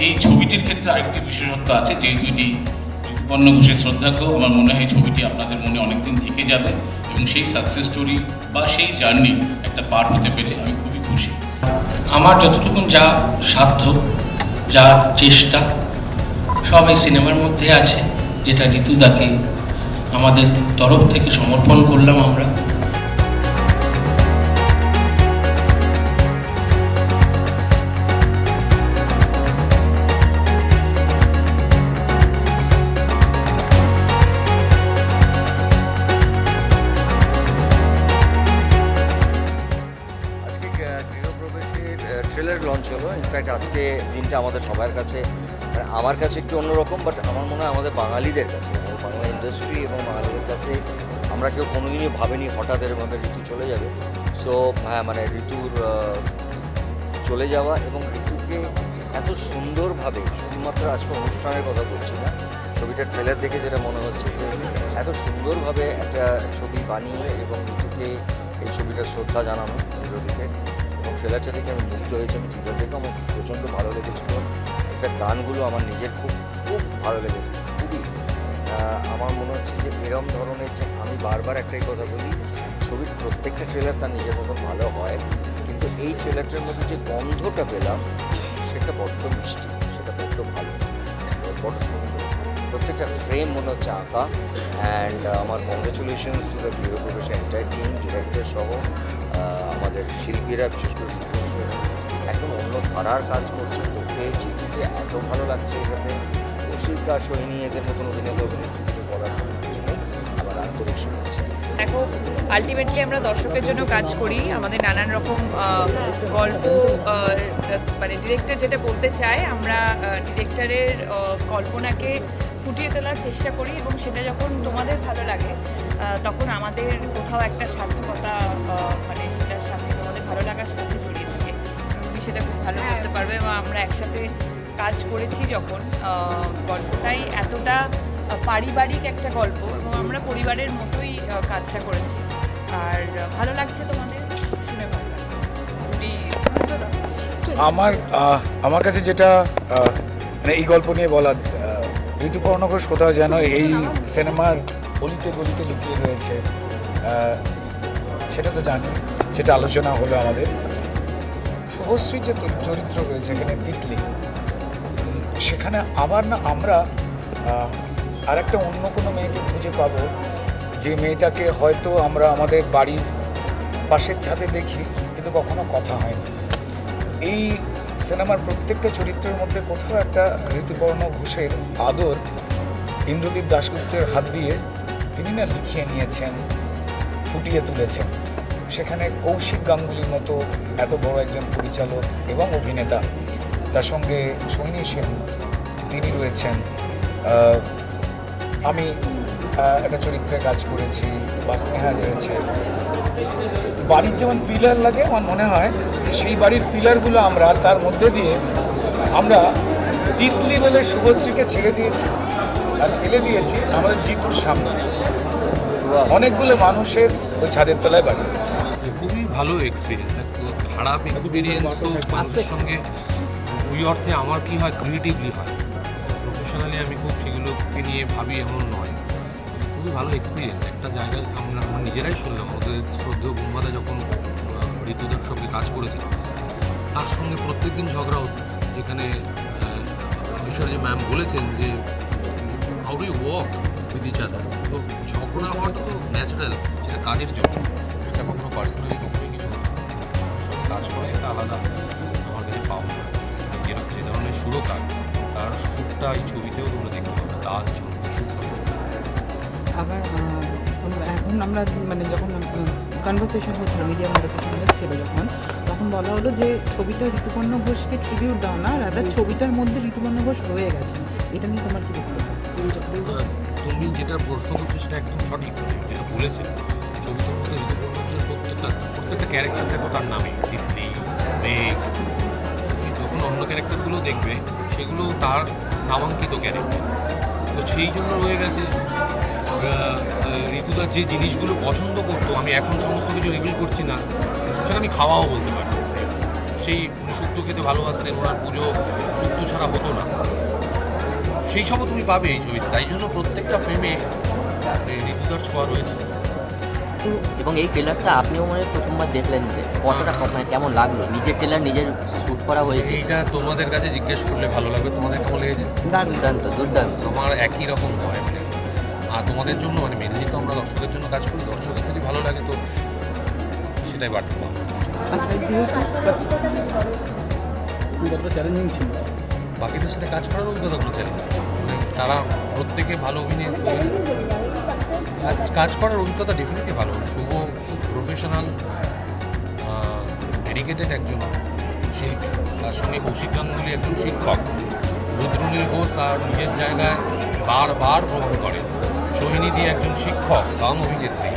ক্ষেত্রে আরেকটি বিশেষত্ব আছে, যেহেতু এটি ঋতুপর্ণ ঘোষের শ্রদ্ধাজ্ঞ আমার মনে হয় ছবিটি আপনাদের মনে অনেকদিন থেকে যাবে এবং সেই সাকসেস স্টোরি বা সেই জার্নি একটা পার্ট হতে পেরে আমি খুবই খুশি। আমার যতটুকুন যা সাধ্য, যা চেষ্টা, সব এই সিনেমার মধ্যে আছে, যেটা ঋতুদাকে আমাদের তরফ থেকে সমর্পণ করলাম আমরা। দিনটা আমাদের সবার কাছে মানে আমার কাছে একটু অন্যরকম বাট আমার মনে হয় আমাদের বাঙালিদের কাছে বাংলা ইন্ডাস্ট্রি এবং বাঙালিদের কাছে আমরা কেউ কোনোদিনই ভাবিনি হঠাৎ এরমভাবে ঋতু চলে যাবে। সো হ্যাঁ মানে ঋতুর চলে যাওয়া এবং ঋতুকে এত সুন্দরভাবে, শুধুমাত্র আজকে অনুষ্ঠানের কথা বলছি না, ছবিটা ট্রেলার দেখে যেটা মনে হচ্ছে যে এত সুন্দরভাবে একটা ছবি বানিয়ে এবং ঋতুকে এই ছবিটার শ্রদ্ধা জানানো ট্রেলারটা দেখে আমি মুগ্ধ হয়েছি আমি টিজার দেখে আমার প্রচণ্ড ভালো লেগেছিল। ইনফ্যাক্ট গানগুলো আমার নিজের খুব খুব ভালো লেগেছে, খুবই। আমার মনে হচ্ছে যে এরম ধরনের যে আমি বারবার একটাই কথা বলি, ছবির প্রত্যেকটা ট্রেলার তার নিজের মতন ভালো হয়, কিন্তু এই ট্রেলারটার মধ্যে যে গন্ধটা পেলাম, সেটা বড্ড মিষ্টি, সেটা বড্ড ভালো, বড্ড সুন্দর। প্রত্যেকটা ফ্রেম মনে হচ্ছে আঁকা অ্যান্ড আমার কংগ্রেচুলেশনস টু দ্য গৃহ প্রবেশ এন্টায়ার টিম ডিরেক্টর সহ আমাদের শিল্পীরা, বিশেষ করে শুভশ্রী একদম অন্য ধারার কাজ করছে। তোকে জিতুকে এত ভালো লাগছে এটাতে কৌশিকা সোহিনী এদের মতন অভিনেতা অভিনেত্রীকে বলার আমার আন্তরিক শুভেচ্ছা দেখো আলটিমেটলি আমরা দর্শকের জন্য কাজ করি। আমাদের নানান রকম গল্প মানে ডিরেক্টর যেটা বলতে চায়, আমরা ডিরেক্টরের কল্পনাকে ফুটিয়ে তোলার চেষ্টা করি এবং সেটা যখন তোমাদের ভালো লাগে তখন আমাদের কোথাও একটা সার্থকতা মানে ভালো লাগার সাথে জড়িয়ে থাকে। তুমি সেটা খুব ভালো করতে পারবে এবং আমরা একসাথে কাজ করেছি যখন গল্পটাই এতটা পারিবারিক একটা গল্প এবং আমরা পরিবারের মতোই কাজটা করেছি। আর ভালো লাগছে তোমাদের শুনে ভালো লাগছে। আমার আমার কাছে যেটা মানে এই গল্প নিয়ে বলা আহ, ঋতুপর্ণ ঘোষ কোথাও যেন এই সিনেমার গলিতে গলিতে লুকিয়ে রয়েছে। সেটা তো জানি। সেটা আলোচনা হলো আমাদের। শুভশ্রীর যে চরিত্র রয়েছে এখানে তিতলি সেখানে আবার না আমরা আর একটা অন্য কোনো মেয়েকে খুঁজে পাবো, যে মেয়েটাকে হয়তো আমরা আমাদের বাড়ির পাশের ছাদে দেখি, কিন্তু কখনো কথা হয়নি। এই সিনেমার প্রত্যেকটা চরিত্রের মধ্যে কোথাও একটা ঋতুপর্ণ ঘোষের আদর ইন্দ্রদীপ দাশগুপ্তের হাত দিয়ে তিনি না লিখিয়ে নিয়েছেন, ফুটিয়ে তুলেছেন। সেখানে কৌশিক গাঙ্গুলির মতো এত বড় একজন পরিচালক এবং অভিনেতা। তার সঙ্গে সৈনী সেন, তিনি রয়েছেন। আমি একটা চরিত্রে কাজ করেছি বাসনেহা রয়েছে। বাড়ির যেমন পিলার লাগে, আমার মনে হয়, সেই বাড়ির পিলারগুলো আমরা তার মধ্যে দিয়ে আমরা তিতলি বলে শুভশ্রীকে ছেড়ে দিয়েছি আর ফেলে দিয়েছি আমাদের জিতুর সামনে। অনেকগুলো মানুষের ওই ছাদের তলায় বাড়ি। খুবই ভালো এক্সপিরিয়েন্স খারাপ এক্সপিরিয়েন্স তো মানুষের সঙ্গে। ওই অর্থে আমার কি হয় ক্রিয়েটিভলি হয়। প্রফেশনালি আমি খুব সেগুলোকে নিয়ে ভাবি এমন নয়। খুবই ভালো এক্সপিরিয়েন্স একটা জায়গায় আমরা আমরা নিজেরাই শুনলাম আমাদের শ্রদ্ধেয় বুম্বাদা যখন ঋতুদের সঙ্গে কাজ করেছিল তার সঙ্গে প্রত্যেকদিন ঝগড়া হতো। যেখানে ঈশ্বর যে ম্যাম বলেছেন যে how do you walk with each other তো ঝগড়া হওয়াটা তো ন্যাচারাল সেটা কাজের জন্য। সেটা কখনো পার্সোনালি কখনোই কিছু হতো সঙ্গে কাজ করা একটা আলাদা আমার কাছে পাওয়া যে যে ধরনের সুরকার তার সুরটা এই ছবিতেও তোমরা দেখতে পাবে ছন্দ সুর আবার এখন আমরা মানে যখন কনভারসেশন হচ্ছিল মিডিয়া কনভারসেশন হচ্ছিল যখন তখন বলা হলো যে ছবিটা ঋতুপর্ণ ঘোষকে ট্রিবিউট দাও না রাদার ছবিটার মধ্যে ঋতুপর্ণ ঘোষ রয়ে গেছে। এটা নিয়ে তোমার কি বক্তব্য তুমি যেটা প্রশ্ন করছ সেটা একদম সঠিক। যেটা বলেছেন ঋতুপর্ণের প্রত্যেকটা প্রত্যেকটা ক্যারেক্টার দেখো তার নামে। তিতলি মেঘ যখন অন্য ক্যারেক্টারগুলো দেখবে, সেগুলো তার নামাঙ্কিত ক্যারেক্টার তো সেই জন্য রয়ে গেছে ঋতুদার যে জিনিসগুলো পছন্দ করতো, আমি এখন সমস্ত কিছু রিভিল করছি না, সেটা আমি খাওয়াও বলতে পারি। সেই উনি শুক্তো খেতে ভালোবাসতেন, ওনার পুজো শুক্তো ছাড়া হতো না। সেই সবও তুমি পাবে এই ছবিতে তাই জন্য প্রত্যেকটা ফ্রেমে ঋতুদার ছোঁয়া রয়েছে। এবং এই ট্রেলারটা আপনিও মনে হয় প্রথমবার দেখলেন যে কতটা ক- মানে কেমন লাগল? নিজের ট্রেলার নিজের শ্যুট করা হয়েছে। এইটা তোমাদের কাছে জিজ্ঞেস করলে ভালো লাগবে তোমাদের কেমন লেগেছে? দুর্দান্ত দুর্দান্ত। আমার একই রকম হয় মানে আর তোমাদের জন্য মানে মেনলি তো আমরা দর্শকের জন্য কাজ করি দর্শকের যদি ভালো লাগে তো সেটাই বাড়তে পারব কতটা চ্যালেঞ্জিং ছিল। বাকিদের সাথে কাজ করার অভিজ্ঞতাগুলো চ্যালেঞ্জ মানে তারা প্রত্যেকে ভালো অভিনয় কাজ- করার অভিজ্ঞতা ডেফিনেটলি ভালো। শুভ, খুব প্রফেশনাল ডেডিকেটেড একজন শিল্পী। তার সঙ্গে কৌশিক গাঙ্গুলি একজন শিক্ষক। রুদ্রনীল ঘোষ তার নিজের জায়গায় বারবার ভ্রমণ করে। সোহিনী দিয়ে একজন শিক্ষক কাম অভিনেত্রী।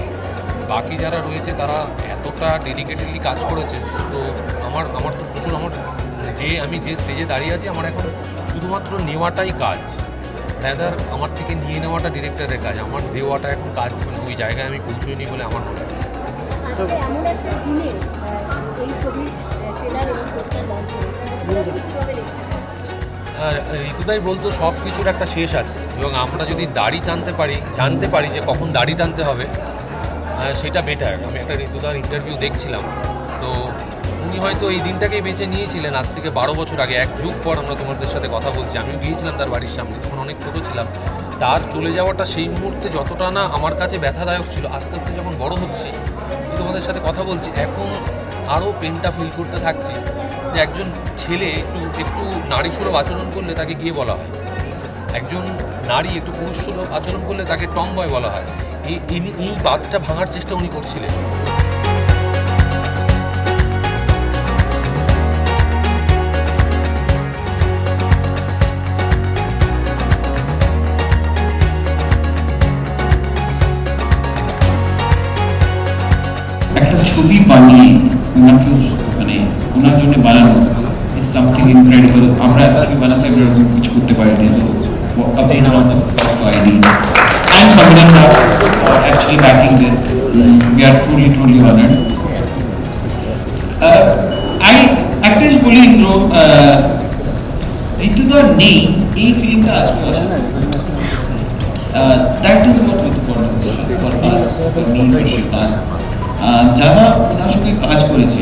বাকি যারা রয়েছে, তারা এতটা ডেডিকেটেডলি কাজ করেছে, তো আমার আমার তো প্রচুর, আমার যে, আমি যে স্টেজে দাঁড়িয়ে আছি, আমার এখন শুধুমাত্র নেওয়াটাই কাজ। র্যাদার আমার থেকে নিয়ে নেওয়াটা ডিরেক্টরের কাজ। আমার দেওয়াটা এখন কাজ মানে ওই জায়গায় আমি পৌঁছইনি বলে আমার মনে হয়। আজকে এমন একটা দিনে এই ছবির ট্রেলার এবং পোস্টার লঞ্চ হয়েছে। সেটাকে কীভাবে দেখছেন? আর ঋতুদাই বলতো সব কিছুর একটা শেষ আছে। এবং আমরা যদি দাড়ি টানতে পারি জানতে পারি যে কখন দাড়ি টানতে হবে সেটা বেটার আমি একটা ঋতুদার ইন্টারভিউ দেখছিলাম। তো হয়তো এই দিনটাকেই বেছে নিয়েছিলেন। আজ থেকে বারো বছর আগে, এক যুগ পর আমরা তোমাদের সাথে কথা বলছি। আমিও গিয়েছিলাম তার বাড়ির সামনে, তখন অনেক ছোট ছিলাম। তার চলে যাওয়াটা সেই মুহূর্তে যতটা না আমার কাছে ব্যথাদায়ক ছিল, আস্তে আস্তে যখন বড় হচ্ছি, আমি তোমাদের সাথে কথা বলছি, এখন আরও পেনটা ফিল করতে থাকছি যে একজন ছেলে একটু একটু নারী সুলভ আচরণ করলে তাকে গিয়ে বলা হয়। একজন নারী একটু পুরুষ সুলভ আচরণ করলে তাকে টম বয় বলা হয়। এই এই বাদটা ভাঙার চেষ্টা উনি করছিলেন। কিছু করতে পারিনি। honored. Uh, I একটা জিনিস বলি ইন্দ্র ঋতুদার নেই এই আজকে আছে that is what Rituparna for us for me for Srikanth ah, যারা ওনার সঙ্গে কাজ করেছে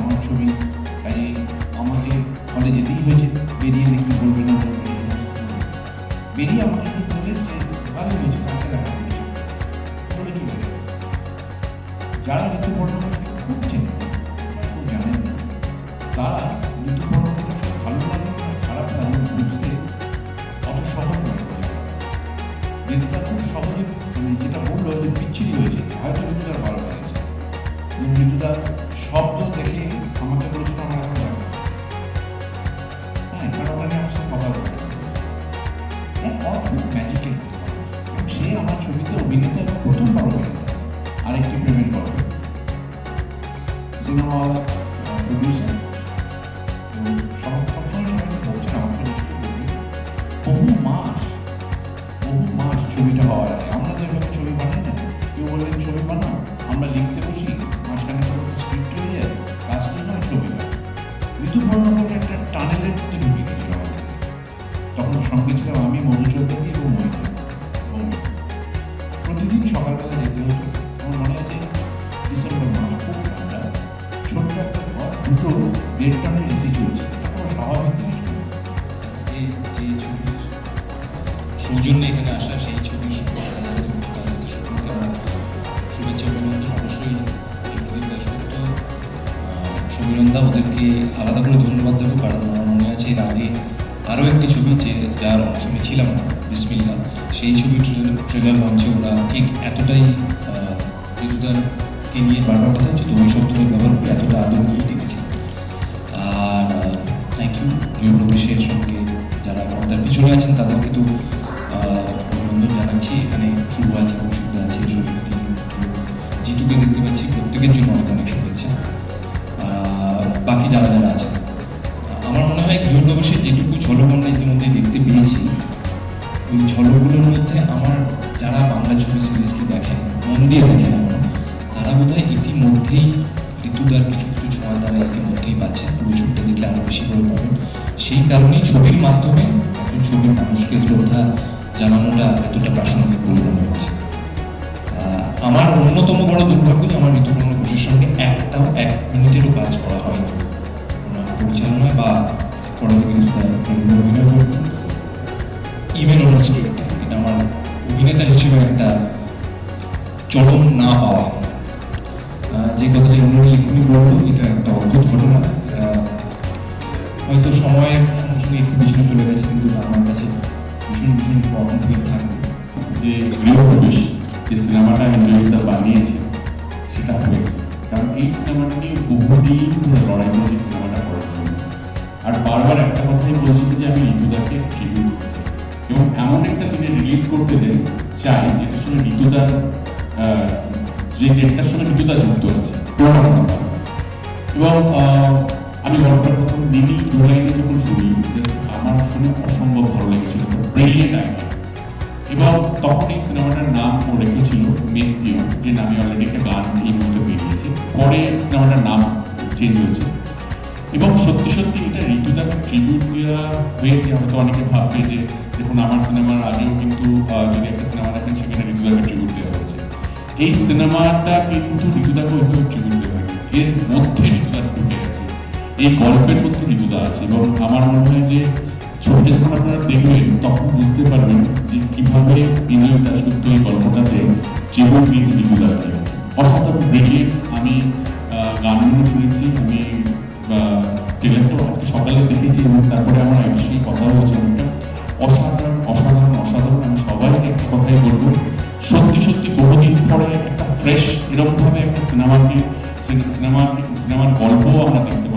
আমার ছবি কাজে আমাকে হলে যেতেই হয়েছে, বেরিয়ে দেখি বলবে না বেরিয়ে আমাকে বললেন যে ভালো হয়েছে কাকে রাখা হয়েছে। বলে চলে যারা ঋতুপর্ণ খুব চেনে খুব জানেন তারা ঋতুপর্ণ ভালো লাগে খারাপ লাগে বুঝতে অত সহজ নয় ঋতুটা খুব সহজে মানে যেটা বলল যে বিচ্ছিরি হয়েছে, হয়তো ভালো এবং শব্দ দেখে আমাকে আমার এখন হ্যাঁ কারণ আমার সাথে কথা বলতে এক অদ্ভুত ম্যাজিকের সে আমার ছবিতে অভিনেতা এবং প্রথমবার অভিনেতা আরেকটি প্রেমের গল্প। সিনেমাওয়ালা প্রডিউসার বহু মাস বহু মাস ছবিটা হওয়ার আগে যার আমি ছিলাম না, বিসমিল্লা সেই ছবি ট্রেলার লঞ্চে ওরা। ঠিক এতটাই ঋতুদারকে নিয়ে বারবার কথা হচ্ছে তো ওই শব্দটা ব্যবহার করে এতটা আদর নিয়ে লিখেছি আর থ্যাংক ইউ প্রিয় প্রবেশের সঙ্গে যারা পর্দার পিছনে আছেন তাদেরকে তো আহ, জানাচ্ছি। এখানে শুভ আছে অসুবিধা আছে জিতুকে দেখতে পাচ্ছি প্রত্যেকের জন্য অনেক ইতিমধ্যেই ঋতুদার কিছু কিছু ছোঁয়া তারা ইতিমধ্যেই পাচ্ছেন পুরো ছবিটা দেখলে আরও বেশি করে পাবেন সেই কারণেই ছবির মাধ্যমে একজন ছবির মানুষকে শ্রদ্ধা জানানোটা এতটা প্রাসঙ্গিক বলে মনে হচ্ছে। আমার অন্যতম বড় দুর্ভাগ্য যে আমার ঋতুপর্ণ ঘোষের সঙ্গে একটাও এক মিনিটেরও কাজ করা হয়নি। ওনার পরিচালনায় বা পরবর্তী অভিনয় করবেন। ইভেন ওনার স্ক্রিপ্টে এটা আমার অভিনেতা হিসেবে একটা চরম না পাওয়া। যে কথাটা ইমরান এক্ষুনি বলল, এটা একটা অদ্ভুত ঘটনা। হয়তো সময়ের সঙ্গে সঙ্গে একটু পিছনে চলে গেছে, কিন্তু আমার কাছে ভীষণ ভীষণ ইম্পর্টেন্ট হয়ে থাকবে যে গৃহপ্রবেশ যে সিনেমাটা ইন্দ্রজিৎদা বানিয়েছে, সেটা হয়েছে। কারণ এই সিনেমাটা নিয়ে বহুদিন ধরে লড়াই করেছে সিনেমাটা করার জন্য। আর বারবার একটা কথাই বলছিল যে আমি ঋতুদাকে ট্রিবিউট দিতে এবং এমন একটা দিনে রিলিজ করতে চাই যেটার সঙ্গে ঋতুদার যে ডেটটার সঙ্গে ঋতুদা যুক্ত আছে এবং আমি গল্পটা প্রথম দিনই দু লাইনে যখন শুনি আমার শুনে অসম্ভব ভালো লেগেছিল ব্রিলিয়েন্ট আইডিয়া এবং তখন এই সিনেমাটার নাম ও রেখেছিল মেক যে নামে অলরেডি একটা গান এই মুহূর্তে বেরিয়েছে। পরে সিনেমাটার নাম চেঞ্জ হয়েছে। এবং সত্যি সত্যি এটা ঋতুদাকে ট্রিবিউট দেওয়া হয়েছে। হয়তো অনেকে ভাববে যে, দেখুন, আমার সিনেমার আগেও কিন্তু যদি একটা এই সিনেমাটা কিন্তু ঋতুদাকে ওইভাবে ট্রিবিউট দেওয়া এর মধ্যে ঋতুদা ঢুকে গেছে এই গল্পের মধ্যে ঋতুদা আছে এবং আমার মনে হয় যে ছবিটা যখন আপনারা দেখবেন, তখন বুঝতে পারবেন যে কীভাবে বিনয় দাশগুপ্ত এই গল্পটাতে জীবন দিয়েছে ঋতুদাকে। অসাধারণ ব্রিলিয়েন্ট আমি গানগুলো শুনেছি, আমি ট্রেলারটাও আজকে সকালে দেখেছি এবং তারপরে আমার এই বিষয়ে কথা হয়েছে অসাধারণ ফ্রেশ এরকমভাবে একটা সিনেমাকে সিনেমা সিনেমার গল্পও আমরা দেখতে